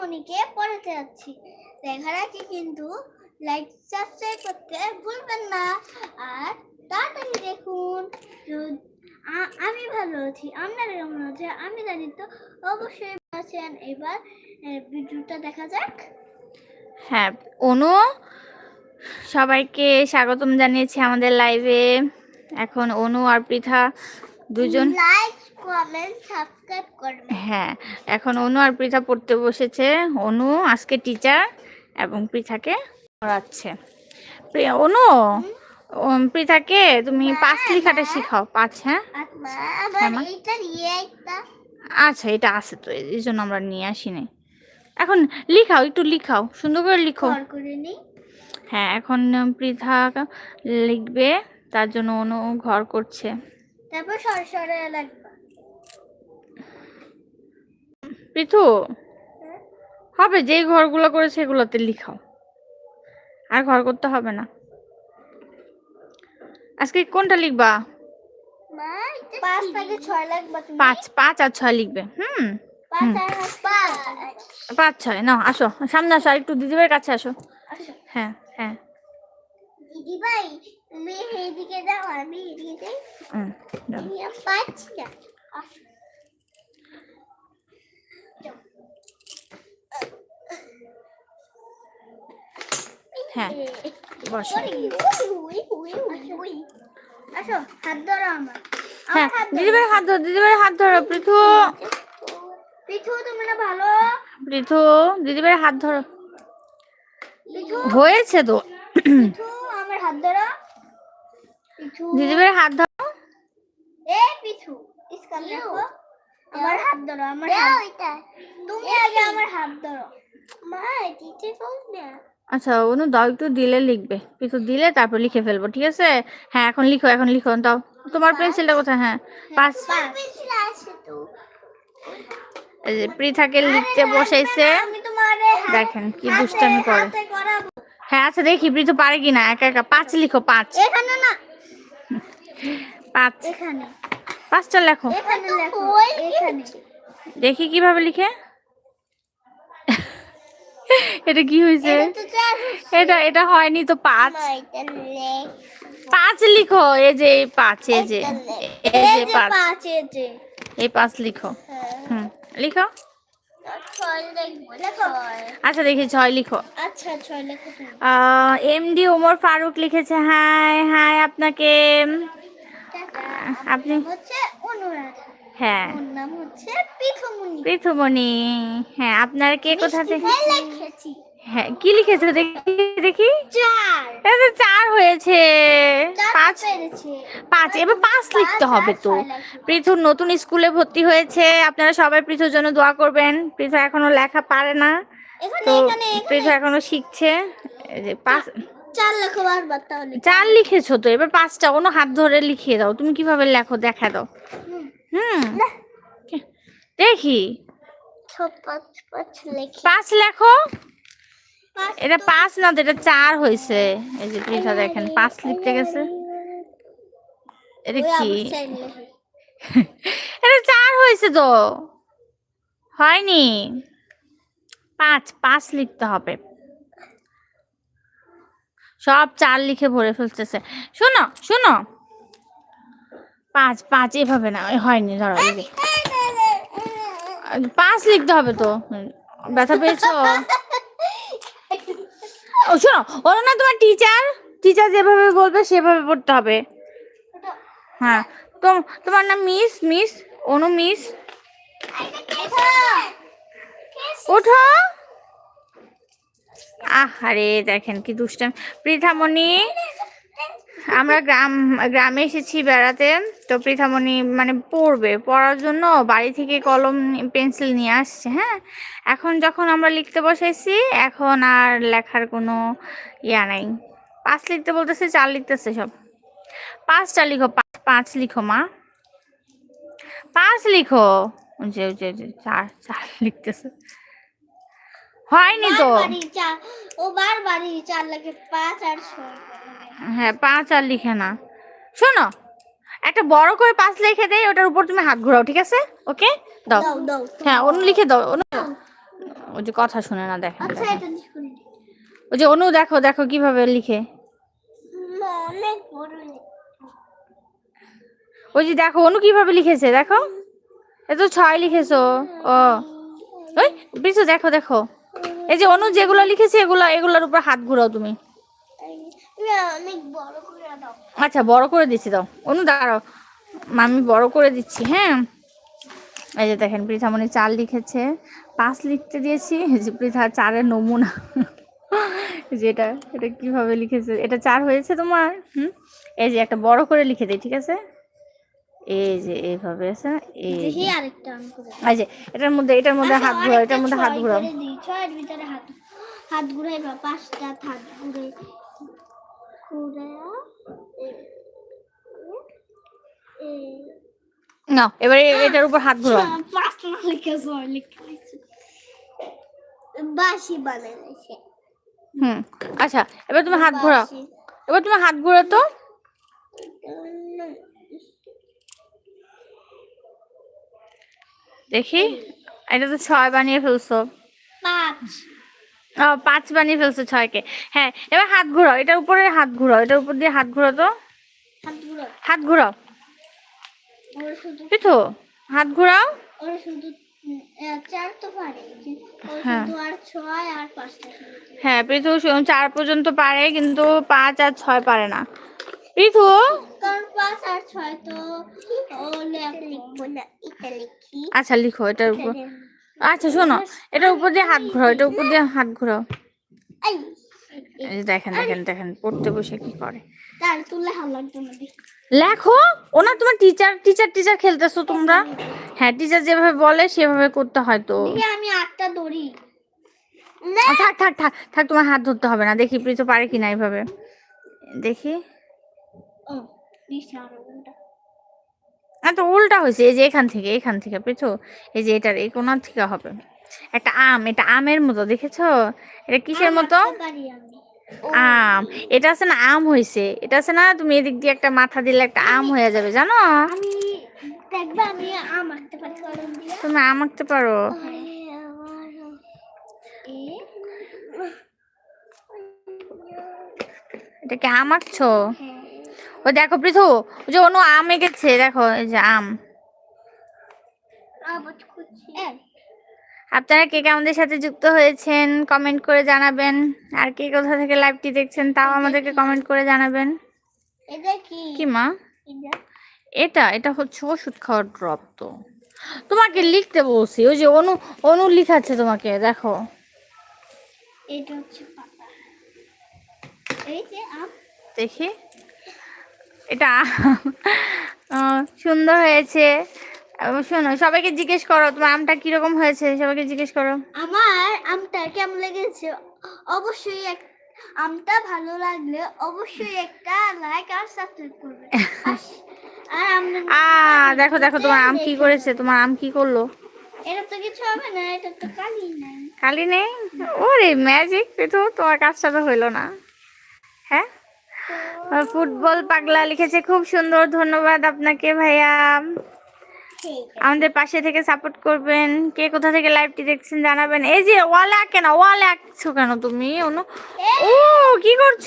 পৃথামণিকে পড়াতে যাচ্ছি। দেখার আগে কিন্তু লাইক সাবস্ক্রাইব করতে ভুলবেন না। আর তাড়াতাড়ি দেখুন আমি ভালো আছি আপনারা কেমন আছে আমি জানি তো অবশ্যই আছেন। এবার ভিডিওটা দেখা যাক। হ্যাঁ অনু সবাইকে স্বাগতম জানিয়েছি আমাদের লাইভে এখন অনু আর পৃথা দুজন। লাইক কমেন্ট সাবস্ক্রাইব হ্যাঁ এখন অনু আর পৃথা পড়তে বসেছে। অনু আজকে টিচার এবং পৃথাকে পড়াচ্ছে। অনু? পৃথাকে তুমি পাঁচ লেখাটা শিখাও পাঁচ হ্যাঁ? হ্যাঁ, আচ্ছা এটা আছে তো এই জন্য আমরা নিয়ে আসিনি। এখন লিখাও একটু লিখাও সুন্দর করে লিখো। হ্যাঁ এখন পৃথা লিখবে তার জন্য অনু ঘর করছে। তারপর সরে সরে লাগবে। পৃথু হবে যেই ঘরগুলো করেছে সেগুলোতে লিখাও। আর ঘর করতে হবে না। আজকে কোনটা লিখবা? পাঁচ পাঁচ আর ছয় লিখবে হুম। পাঁচ ছয় না আসো সামনে আসো আর একটু দিদিভাইয়ের কাছে আসো। হ্যাঁ হ্যাঁ। দিদি তুমি এইদিকে যাও আমি এদিকে যাই। হুম, যাও। আমি আর পাচ্ছি না আসো। যাও। হ্যাঁ। বসো। ওই। আসো হাত ধরো আমার। হ্যাঁ আমার হাত ধরো। হাত ধরো পৃথু। তুমি না ভালো? পৃথু দিদিভাইয়ের হাত ধরো। হয়েছে তো। আমার হাত ধরো। পিঠু দিদিভাইয়ের হাত ধরো। এ পিঠু ইসকাল দেখো। আমার হাত ধরো আমার হাত। তুমি আগে আমার হাত ধরো। মা দিতে বল না। আচ্ছা অনু দাও একটু দিলে লিখবে। কিছু দিলে তারপর লিখে ফেলব ঠিক আছে? হ্যাঁ এখন লিখো এখন লিখো দাও। তোমার পেন্সিলটা কোথায়? হ্যাঁ পাঁচ পৃথাকে লিখতে বসাইছে। দেখেন কি দুষ্টামি করে। হ্যাঁ আচ্ছা দেখি পৃথু পারে কিনা। একা একা পাঁচ লিখো পাঁচ। এখানে না। পাঁচ। এখানে। পাঁচটা লেখো। দেখি কীভাবে লিখে। এটা কি হয়েছে এটা এটা হয়নি তো পাঁচ। পাঁচ লিখো এই যে এই পাঁচ এই যে এই যে পাঁচ। এই পাঁচ লিখো। হ্যাঁ। হুম লিখো। আচ্ছা দেখি ছয় লিখো। আচ্ছা ছয় লেখো এমডি ওমর ফারুক লিখেছে হাই হাই আপনাকে। আপনি হচ্ছে অনুরাধা। হ্যাঁ। নাম হচ্ছে পিথুমুনি পৃথুমণি। হ্যাঁ আপনার কে কোথা থেকে হ্যাঁ কি লিখেছো দেখি দেখি। চার। এটা চার হয়েছে। পাঁচ পাঁচ এবার পাঁচ লিখতে হবে তো। পৃথুর নতুন স্কুলে ভর্তি হয়েছে। আপনারা সবাই পৃথুর জন্য দোয়া করবেন। পৃথু এখনও লেখা পারে না। তো এখানে পৃথু এখনও শিখছে। যে পাঁচ চার লেখো বারবার তাহলে। চার লিখেছো তো এবার পাঁচটা। কোনো হাত ধরে লিখিয়ে দাও। তুমি কীভাবে লেখো? দেখা দাও। হুম। দেখি। পাঁচ পাঁচ লেখি। পাঁচ লেখো। এটা পাঁচ না তো এটা চার হয়েছে এই যে পৃথা দেখেন পাঁচ লিখতে গেছে। এটা কি। এটা চার হয়েছে তো। হয়নি। পাঁচ পাঁচ লিখতে হবে। সব চার লিখে ভরে ফেলতেছে। শোনো শোনো। পাঁচ পাঁচ এভাবে না হয়নি, ধরো পাঁচ লিখতে হবে তো। ব্যথা পেয়েছ? ও, শোনো, ওরা না তোমার টিচার টিচার যেভাবে বলবে সেভাবে পড়তে হবে। হ্যাঁ তো তোমার নাম মিস মিস, অনু মিস। ওঠো। আহারে, দেখেন কি দুষ্টাম। পৃথামণি আমরা গ্রাম, গ্রামে এসেছি বেড়াতে, তো পৃথামণি মানে পড়বে। পড়ার জন্য বাড়ি থেকে কলম, পেন্সিল নিয়ে আসছে হ্যাঁ? এখন যখন আমরা লিখতে বসেছি, এখন আর লেখার কোনো ইয়া নাই। পাঁচ লিখতে বলতেছে, চার লিখতেছে সব। পাঁচটা লিখো, পাঁচ পাঁচ লিখো, মা। পাঁচ লিখো। যে যে চার চার লিখতেছে। হয়নি তো? ও বারবারই চার লেখে পাঁচ আর ছয়। হ্যাঁ পাঁচ আর লিখে না। শোনো একটা বড় করে পাঁচ লিখে দেয় ওটার উপর তুমি হাত ঘোরাও ঠিক আছে? ওকে? দাও। হ্যাঁ অনু লিখে দাও অনু। ওই যে কথা শুনে না দেখেন আচ্ছা ওই যে অনু দেখো দেখো কীভাবে লিখে। ওই যে দেখো অনু কীভাবে লিখেছে দেখো। এ তো ছয় লিখেছো ও। ওই বিশু দেখো দেখো। এই যে অনু যেগুলো লিখেছে এগুলো এগুলোর উপর হাত ঘুরাও তুমি না অনেক বড় করে দাও আচ্ছা বড় করে দিচ্ছি দাও অনু দাঁড়াও। আমি বড় করে দিচ্ছি হ্যাঁ? এই যে দেখেন পৃথামণি চার লিখেছে। পাঁচ লিখতে দিয়েছি যে পৃথা চারের নমুনা। যেটা এটা কীভাবে লিখেছে? এটা চার হয়েছে তোমার? হুম? এই যে একটা বড় করে লিখে দিই ঠিক আছে? এই যে এইভাবে আছে এই যে। আরেকটা এই যে এটার মধ্যে এটার মধ্যে হাত আচ্ছা, ঘোরাও আরেকটা এটার মধ্যে হাত ভিতরে হাত হাত বা পাঁচটা হাত ঘুরে ঘুরে না এবারে এটার উপর হাত বাসি বানাইছে। হুম আচ্ছা এবার তুমি হাত ঘোরাও। বাঁশি। এবার তুমি হাত ঘোরাও তো। দেখি এটা তো ছয় বানিয়ে ফেলছো। পাঁচ। পাঁচ বানিয়ে ফেলছো ছয়কে। হ্যাঁ এবার হাত ঘোরাও এটার উপরে হাত ঘোরাও এটার উপর দিয়ে হাত ঘোরাও তো। হাত ঘুরো ঘোরাও। তো হাত ঘোরাও। হ্যাঁ। হ্যাঁ পৃথু চার পর্যন্ত পারে কিন্তু পাঁচ আর ছয় পারে না। পৃথু? আচ্ছা লিখো এটার উপর। আচ্ছা শোনো। এটার উপর দিয়ে হাত ঘোরাও এটার উপর দিয়ে হাত ঘোরাও। দেখেন দেখেন দেখেন পড়তে বসে কি করে। লেখো ওনা তোমার টিচার টিচার টিচার খেলতেছো তোমরা? হ্যাঁ টিচার যেভাবে বলে সেভাবে করতে হয় তো। আমি আটটা দড়ি না থাক থাক থাক থাক তোমার হাত ধরতে হবে না। দেখি প্রীত পারে কিনা এইভাবে। দেখি। আর তো উল্টা হয়েছে এই যে এখান থেকে এখান থেকে প্রীত এই যে এটার এই কোনার থেকে হবে একটা আম এটা আমের মতো দেখেছ এটা কিসের মতো আমি এটা আছে না আম হয়েছে এটা আছে না তুমি এদিক দিয়ে একটা মাথা দিলে একটা আম হয়ে যাবে জানো তুমি আম আঁকতে পারো এটা কি আম আঁকছো হ্যাঁ ও দেখো পৃথু ওই যে অনু আম এঁকেছে দেখো এই যে আম। আপনারা কে কে আমাদের সাথে যুক্ত হয়েছেন কমেন্ট করে জানাবেন। আর কে কোথা থেকে লাইভটি দেখছেন তাও আমাদেরকে কমেন্ট করে জানাবেন। এটা কি? কি মা? এটা? এটা হচ্ছে ওষুধ খাওয়ার ড্রপ তো। তোমাকে লিখতে বলছি ওই যে অনু অনু লিখাচ্ছে তোমাকে দেখো। এটা হচ্ছে পাতা। এই যে আম। দেখি। এটা সুন্দর হয়েছে। শোনো সবাইকে জিজ্ঞেস করো তোমার আমটা কীরকম হয়েছে? সবাইকে জিজ্ঞেস করো। আমার আমটা কেমন লেগেছে? অবশ্যই এক আমটা ভালো লাগলে অবশ্যই একটা লাইক আর সাবস্ক্রাইব করবে। আর- দেখো দেখো তোমার আম কি করেছে? তোমার আম কি করল? এটা তো কিছু হবে না এটা তো কালি নাই। কালি নেই? ওরে ম্যাজিক তো তোমার কাজটা তো হইল না। হ্যাঁ? ফুটবল পাগলা লিখেছে খুব সুন্দর ধন্যবাদ আপনাকে ভাইয়া। আমাদের পাশে থেকে সাপোর্ট করবেন। কে কোথা থেকে লাইভটি দেখছেন জানাবেন। এই যে ওয়ালে আঁকে না ওয়ালে আঁকছো কেন তুমি অনু? ও কি করছ?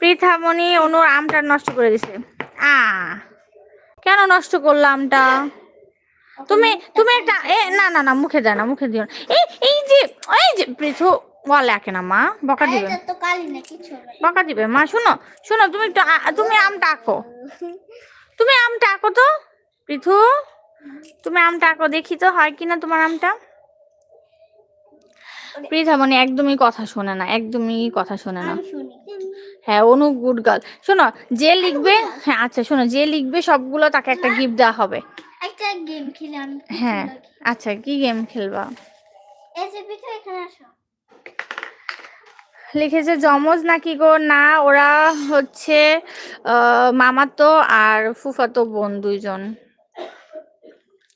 পৃথামণি অনুর আমটা নষ্ট করে দিছে। আ কেন নষ্ট করল আমটা? তুমি তুমি একটা এ না না না মুখে দেয় না মুখে দিও না। এই এই যে এই যে পৃথু না মা? বকা দিবে। বকা দিবে মা? শোনো শোনো তুমি তুমি আঁকো। তুমি আঁকো তো পৃথু। তুমি আঁকো দেখি তো হয় কিনা তোমার আমটা? একদমই কথা শোনে না একদমই কথা শোনে না। হ্যাঁ অনু গুড গার্ল শোনো যে লিখবে হ্যাঁ আচ্ছা শোনো যে লিখবে সবগুলো তাকে একটা গিফট দেওয়া হবে। একটা গেম খেলে হ্যাঁ আচ্ছা কি গেম খেলবা? যে এখানে আসো। লিখেছে জমজ নাকি গো? না ওরা হচ্ছে মামাতো আর ফুফাতো বোন দুইজন।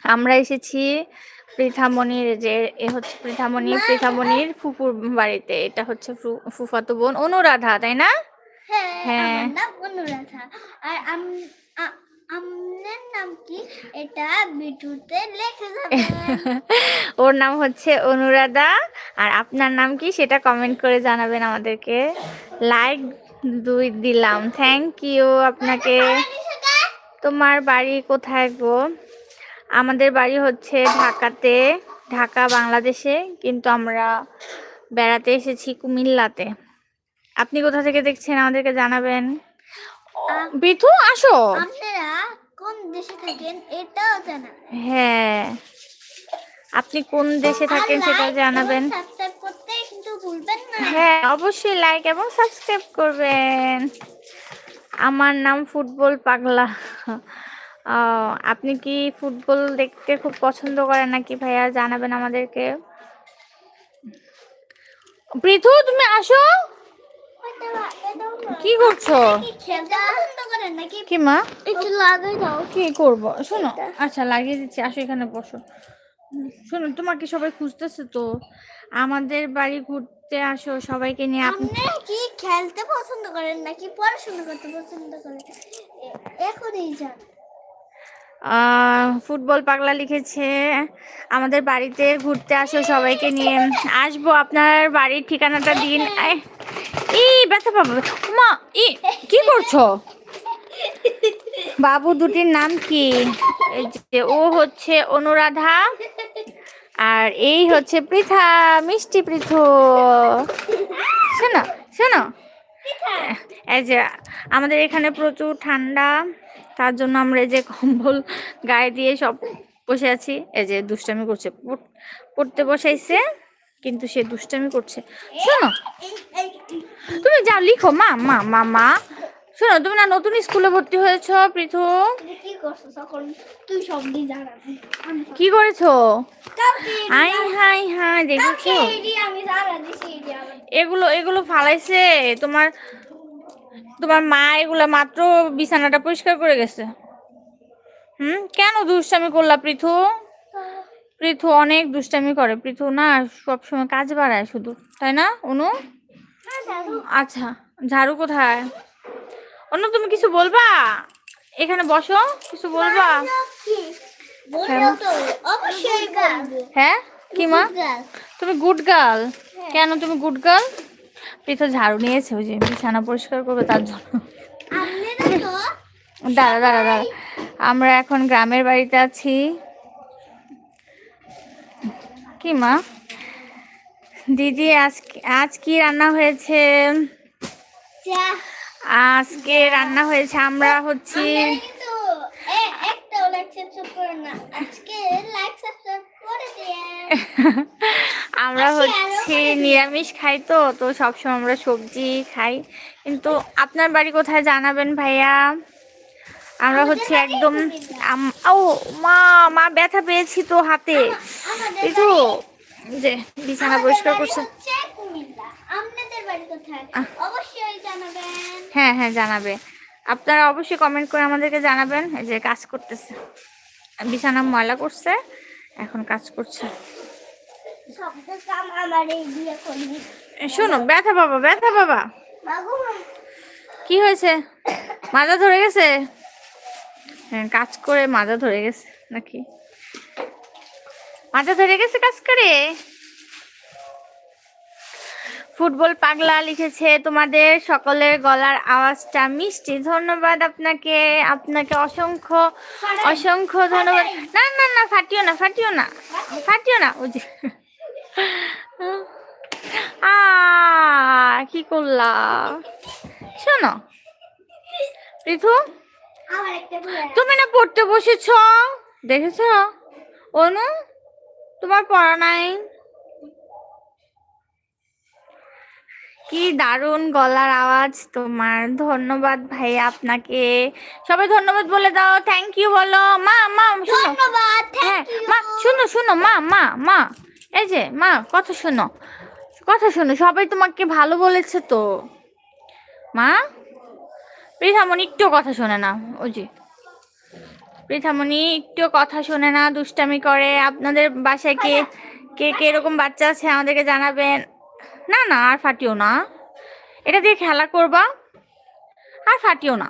আমরা এসেছি পৃথামণির যে এ হচ্ছে পৃথামণি পৃথামণির ফুফুর বাড়িতে। এটা হচ্ছে ফুফাতো বোন অনুরাধা তাই না? হ্যাঁ হ্যাঁ। অনুরাধা। আর আমি নাম কি? এটা বিটুতে লিখে যাবেন ওর নাম হচ্ছে অনুরাধা। আর আপনার নাম কি সেটা কমেন্ট করে জানাবেন আমাদেরকে। লাইক দুই দিলাম। থ্যাংক ইউ আপনাকে। তোমার বাড়ি কোথায় গো? আমাদের বাড়ি হচ্ছে ঢাকাতে, ঢাকা, বাংলাদেশে। কিন্তু আমরা বেড়াতে এসেছি কুমিল্লাতে। আপনি কোথা থেকে দেখছেন আমাদেরকে জানাবেন? বিথু আসো। আপনারা কোন দেশে থাকেন এটাও জানাবেন হ্যাঁ। আপনি কোন দেশে থাকেন সেটা জানাবেন। সাবস্ক্রাইব করতে কিন্তু ভুলবেন না। হ্যাঁ অবশ্যই লাইক এবং সাবস্ক্রাইব করবেন। আমার নাম ফুটবল পাগলা। আপনি কি ফুটবল দেখতে খুব পছন্দ করেন নাকি ভাইয়া? জানাবেন আমাদেরকে। পৃথু তুমি আসো। কি করছ? কি মা? একটু লাগাই দাও কি করব? শোনো আচ্ছা লাগিয়ে দিচ্ছি। আসো এখানে বসো। শোনো তোমাকে সবাই খুঁজতেছে তো। আমাদের বাড়ি ঘুরতে আসো সবাইকে নিয়ে আপনি কি খেলতে পছন্দ করেন নাকি পড়াশোনা করতে পছন্দ করেন? এখনই আহ, ফুটবল পাগলা লিখেছে আমাদের বাড়িতে ঘুরতে আসো সবাইকে নিয়ে। আসব আপনার বাড়ির ঠিকানাটা দিন। আয়, ব্যথা মা ই কি করছ? বাবু দুটির নাম কি? যে ও হচ্ছে অনুরাধা আর এই হচ্ছে পৃথা, মিষ্টি পৃথ। শোনো শোনো। যে আমাদের এখানে প্রচুর ঠান্ডা, তার জন্য আমরা এই যে কম্বল গায়ে দিয়ে সব বসে আছি। এই যে দুষ্টামি করছে পড়তে বসাইছে। কিন্তু সে দুষ্টামি করছে। শোনো তুমি যাও লিখো মা মা মা মা। শোনো তুমি না নতুন স্কুলে ভর্তি হয়েছ পৃথু? কি করছ আই হাই হাই দেখেছ? এগুলো এগুলো ফালাইছে। তোমার তোমার মা এগুলো মাত্র বিছানাটা পরিষ্কার করে গেছে। হুম? কেন দুষ্টামি করলা পৃথু? পৃথু অনেক দুষ্টামি করে। পৃথু না সবসময় কাজ বাড়ায় শুধু তাই না অনু? হ্যাঁ, আচ্ছা ঝাড়ু কোথায়? অনু তুমি কিছু বলবা? এখানে বসো কিছু বলবা? হ্যাঁ কি মা? তুমি গুড গার্ল কেন তুমি গুড গার্ল পৃথু ঝাড়ু নিয়েছে ওই যে বিছানা পরিষ্কার করবে তার জন্য। দাঁড়া দাঁড়া দাঁড়া। আমরা এখন গ্রামের বাড়িতে আছি। কি মা? দিদি আজকে আজ কি রান্না হয়েছে আজকে রান্না হয়েছে আমরা হচ্ছি আমরা হচ্ছে নিরামিষ খাই তো তো সবসময় আমরা সবজি খাই। কিন্তু আপনার বাড়ি কোথায় জানাবেন ভাইয়া? আমরা হচ্ছে একদম ও মা মা ব্যথা পেয়েছি তো হাতে। এই তো যে বিছানা পরিষ্কার করছে। হ্যাঁ হ্যাঁ জানাবে। আপনারা অবশ্যই কমেন্ট করে আমাদেরকে জানাবেন যে কাজ করতেছে। বিছানা ময়লা করছে এখন কাজ করছে। শোনো ব্যথা বাবা ব্যথা বাবা। কি হয়েছে? মাজা ধরে গেছে? হ্যাঁ কাজ করে মাজা ধরে গেছে নাকি? মাজা ধরে গেছে কাজ করে? ফুটবল পাগলা লিখেছে, তোমাদের সকলের গলার আওয়াজটা মিষ্টি। ধন্যবাদ আপনাকে আপনাকে অসংখ্য অসংখ্য ধন্যবাদ। না না না, ফাটিও না ফাটিও না ফাটিও না, ওই আ, কি করলা? শোনো, পৃথু। তুমি না পড়তে বসেছ? দেখেছ? অনু তোমার পড়া নাই? কি দারুণ গলার আওয়াজ তোমার। ধন্যবাদ ভাই আপনাকে। সবাই ধন্যবাদ বলে দাও। থ্যাংক ইউ বলো। মা মা শোনো। হ্যাঁ মা শোনো শোনো মা মা মা। এই যে মা কথা শোনো। কথা শোনো সবাই তোমাকে ভালো বলেছে তো। মা পৃথামণি একটু কথা শোনে না, ওই যে। পৃথামণি একটু কথা শোনে না, দুষ্টামি করে। আপনাদের বাসায় কে কে কে এরকম বাচ্চা আছে আমাদেরকে জানাবেন। না না, আর ফাটিও না। এটা দিয়ে খেলা করবা, আর ফাটিও না।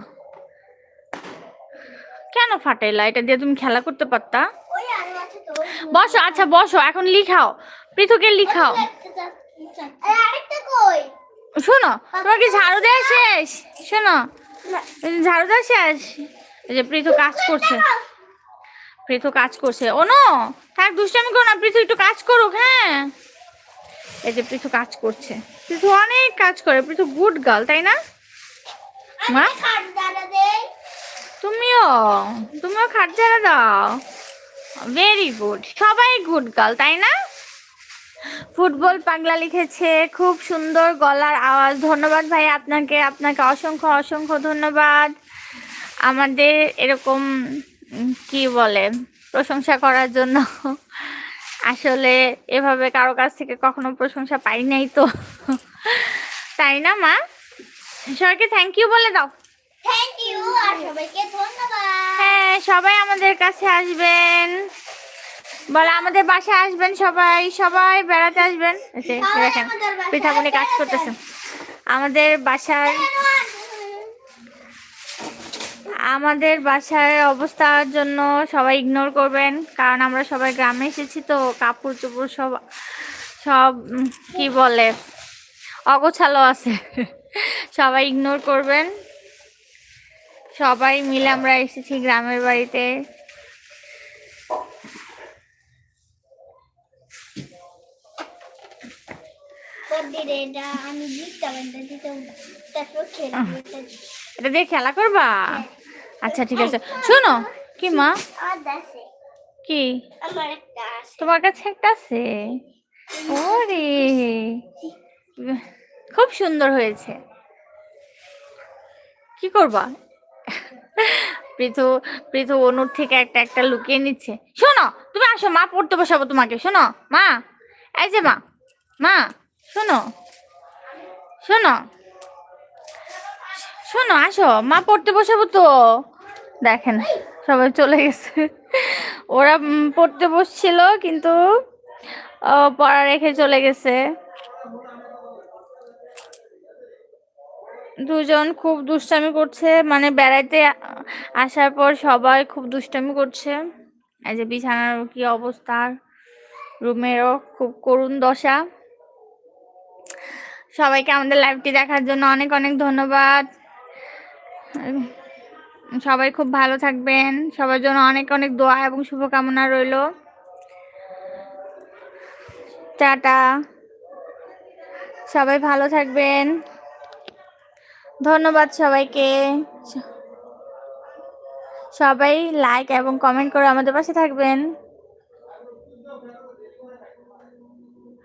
কেন ফাটাইলা? এটা দিয়ে তুমি খেলা করতে পারতা? বসো আচ্ছা বসো, এখন লিখাও। পৃথুকে লিখাও। শোনো, তোমার কি ঝাড়ু দেওয়া শেষ? শোনো। ঝাড়ু দেওয়া শেষ। এই যে পৃথু কাজ করছে। পৃথু কাজ করছে। ও নো থাক দুষ্টামি করো না পৃথু একটু কাজ করুক হ্যাঁ? এই যে পৃথু কাজ করছে। পৃথু অনেক কাজ করে পৃথু গুড গার্ল তাই না? মা? তুমিও তুমিও খাট ঝাড়া দাও। ভেরি গুড সবাই গুড গার্ল তাই না? ফুটবল পাগলা লিখেছে। খুব সুন্দর গলার আওয়াজ। ধন্যবাদ ভাই আপনাকে। আপনাকে অসংখ্য অসংখ্য ধন্যবাদ। আমাদের এরকম কি বলে প্রশংসা করার জন্য। আসলে এভাবে কারও কাছ থেকে কখনো প্রশংসা পাই নাই তো। তাই না মা? সবাইকে থ্যাংক ইউ বলে দাও। থ্যাংক ইউ আর সবাইকে ধন্যবাদ। হ্যাঁ সবাই আমাদের কাছে আসবেন। বলে আমাদের বাসায় আসবেন সবাই সবাই বেড়াতে আসবেন। দেখেন বাসায় পিঠাপুলি কাজ বেড়াতে করতেছে। আমাদের বাসার আমাদের বাসার অবস্থার জন্য সবাই ইগনোর করবেন কারণ আমরা সবাই গ্রামে এসেছি তো কাপড় চোপড় সব সব কি বলে অগোছালো আছে। সবাই ইগনোর করবেন। সবাই মিলে আমরা এসেছি গ্রামের বাড়িতে। এটা দিয়ে খেলা করবা? আচ্ছা ঠিক আছে। শোনো কি মা? কি? তোমার কাছে একটা আছে? ওরে। খুব সুন্দর হয়েছে। কি করবা? পৃথু পৃথু অনুর থেকে একটা একটা লুকিয়ে নিচ্ছে। শোনো তুমি আসো মা পড়তে বসাবো তোমাকে। শোনো মা। এই যে মা মা। শোনো শোনো শোনো, আসো। মা পড়তে বসাবো তো। দেখেন, সবাই চলে গেছে। ওরা পড়তে বসছিল, কিন্তু পড়া রেখে চলে গেছে। দুজন খুব দুষ্টামি করছে। মানে বেড়াইতে আসার পর সবাই খুব দুষ্টামি করছে। এই যে বিছানার কি অবস্থা? রুমেরও খুব করুণ দশা। সবাইকে আমাদের লাইভটি দেখার জন্য অনেক অনেক ধন্যবাদ। সবাই খুব ভালো থাকবেন। সবার জন্য অনেক অনেক দোয়া এবং শুভকামনা রইল। টাটা। সবাই ভালো থাকবেন। ধন্যবাদ সবাইকে। সবাই লাইক এবং কমেন্ট করে আমাদের পাশে থাকবেন।